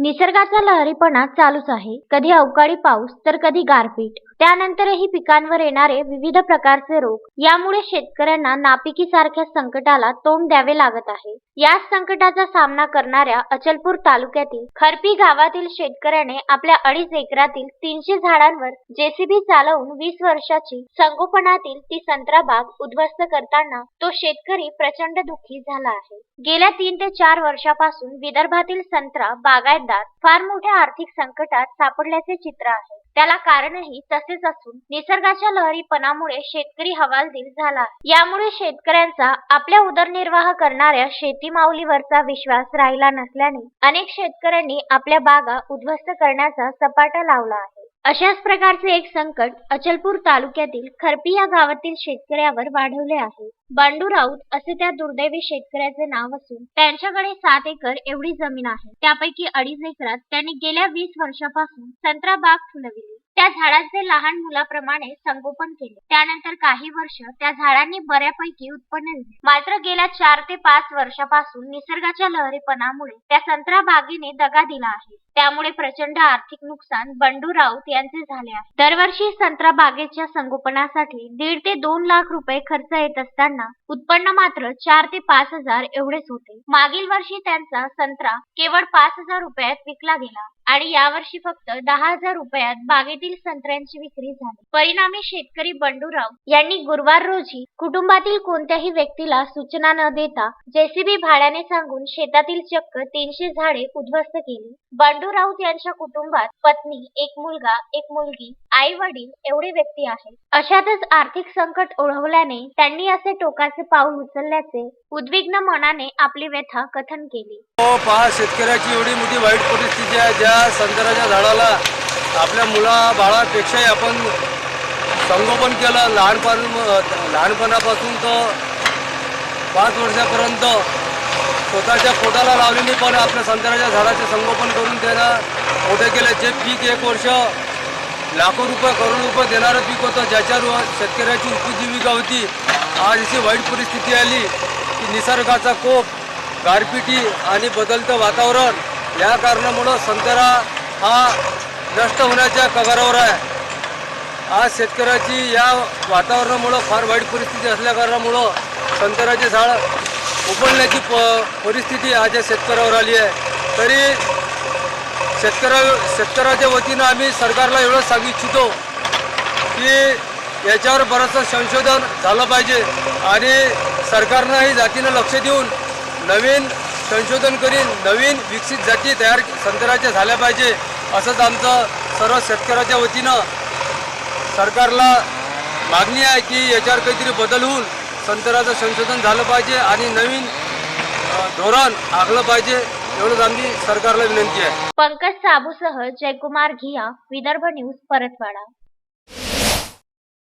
निसर्गाचा लहरीपणा चालूच आहे. कधी अवकाळी पाऊस तर कधी गारपीट. त्यानंतरही पिकांवर येणारे विविध प्रकारचे रोग यामुळे शेतकऱ्यांना नापिकीसारख्या संकटाला तोंड द्यावे लागत आहे. याच संकटाचा सामना करणाऱ्या अचलपूर तालुक्यातील खरपी गावातील शेतकऱ्याने आपल्या अडीच एकरातील तीनशे झाडांवर जेसीबी चालवून वीस वर्षाची संगोपनातील ती संत्रा बाग उद्ध्वस्त करताना तो शेतकरी प्रचंड दुःखी झाला आहे. गेल्या तीन ते चार वर्षापासून विदर्भातील संत्रा बागायत बागायतदार फार मोठ्या आर्थिक संकटात सापडल्याचे चित्र आहे. त्याला कारणही तसेच असून निसर्गाच्या लहरीपणामुळे शेतकरी हवालदिल झाला यामुळे शेतकऱ्यांचा आपल्या उदरनिर्वाह करणाऱ्या शेती माऊलीवरचा विश्वास राहिला नसल्याने अनेक शेतकऱ्यांनी आपल्या बागा उद्ध्वस्त करण्याचा सपाटा लावला आहे. अशाच प्रकारचे एक संकट अचलपूर तालुक्यातील खरपी या गावातील शेतकऱ्यावर वाढवले आहे. बांडू राऊत असे त्या दुर्दैवी शेतकऱ्याचे नाव असून त्यांच्याकडे सात एकर एवढी जमीन आहे. त्यापैकी अडीच एकरात त्यांनी गेल्या वीस वर्षापासून संत्रा बाग फुलविली. त्या झाडांचे लहान मुलाप्रमाणे संगोपन केले. त्यानंतर काही वर्ष त्या झाडांनी बऱ्यापैकी उत्पन्न दिले. मात्र गेल्या चार ते पाच वर्षापासून निसर्गाच्या लहरीपणामुळे त्या संत्रा बागेने दगा दिला आहे. त्यामुळे प्रचंड आर्थिक नुकसान बंडू राऊत यांचे झाले आहे. दरवर्षी संत्रा बागेच्या संगोपनासाठी दीड ते दोन लाख रुपये खर्च येत असताना उत्पन्न मात्र चार ते पाच हजार एवढेच होते. मागील वर्षी त्यांचा संत्रा केवळ पाच हजार रुपयात विकला गेला आणि यावर्षी फक्त दहा हजार रुपयात बागेतील संत्र्यांची विक्री झाली. परिणामी शेतकरी बंडूराव यांनी गुरुवार रोजी कुटुंबातील कोणत्याही व्यक्तीला सूचना न देता जेसीबी भाड्याने सांगून शेतातील चक्क तीनशे झाडे उद्ध्वस्त केली. बंडू राऊत यांच्या कुटुंबात पत्नी एक मुलगा एक मुलगी आई वडील एवढे व्यक्ती आहेत. अशातच आर्थिक संकट ओढवल्याने त्यांनी असे टोकाचे पाऊल उचलल्याचे उद्विग्न मनाने आपली व्यथा कथन केली. हो पहा शेतकऱ्याची एवढी मोठी वाईट परिस्थिती आहे. ज्या संत्र्याच्या झाडाला आपल्या मुला बाळापेक्षाही आपण संगोपन केलं. लहानपण लहानपणापासून तर पाच वर्षापर्यंत स्वतःच्या पोटाला लावलेली पण आपल्या संत्र्याच्या झाडाचे संगोपन करून देणं मोठे केले. जे पीक एक वर्ष लाखो रुपये करोड रुपये देणारं पीक होतं ज्याच्यावर शेतकऱ्याची उपजीविका होती. आज अशी वाईट परिस्थिती आली की निसर्गाचा कोप गारपिटी आणि बदलतं वातावरण या कारणामुळं संत्रा हा नष्ट होण्याच्या कगारावर आहे. आज शेतकऱ्याची या वातावरणामुळं फार वाईट परिस्थिती असल्याकारणामुळं संत्र्याचे झाड उपडण्याची प परिस्थिती आज या शेतकऱ्यावर आली आहे. तरी शेतकऱ्या शेतकऱ्याच्या वतीनं आम्ही सरकारला एवढं सांगू इच्छितो की याच्यावर बरंचसं संशोधन झालं पाहिजे आणि सरकारनंही जातीनं लक्ष देऊन नवीन संशोधन करीन नवीन विकसित जाती तयार संत्र्याच्या झाल्या पाहिजे. असंच आमचं सर्व शेतकऱ्याच्या वतीनं सरकारला मागणी आहे की याच्यावर काहीतरी बदल होऊन संतराचं संशोधन झालं पाहिजे आणि नवीन धोरण आखलं पाहिजे एवढंच आमची सरकारला विनंती आहे. पंकज साबूसह जयकुमार घिया विदर्भ न्यूज परतवाडा.